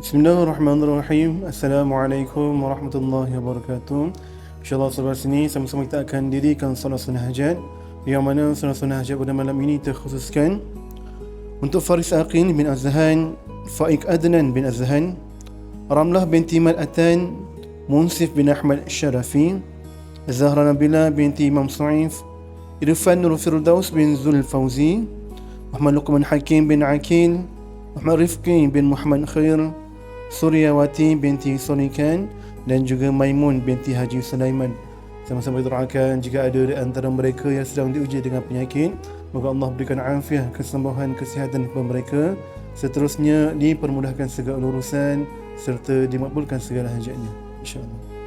بسم الله الرحمن الرحيم. السلام عليكم ورحمة الله وبركاته. إن شاء الله سبع سنين سمسمك تأكن ديري كان صلاة نهجان اليوم أنا صلاة نهجان بدما لم يني تخصص كان وانتو فارس أقين بن أزهان فائق أدنان بن أزهان رمله بنتي مرأتان منصف بن أحمد الشرفي زهرة نبيلة بنتي إمام صعيف رفان الفردوس بن ذو الفوزي محمد لقمان حكيم بن عكيل محمد رفقي بن محمد خير Suryawati binti Sonikan dan juga Maimun binti Haji Sulaiman. Sama-sama doakan jika ada di antara mereka yang sedang diuji dengan penyakit, moga Allah berikan afiat, kesembuhan, kesihatan kepada mereka. Seterusnya dipermudahkan segala urusan serta dimakbulkan segala hajatnya. InsyaAllah.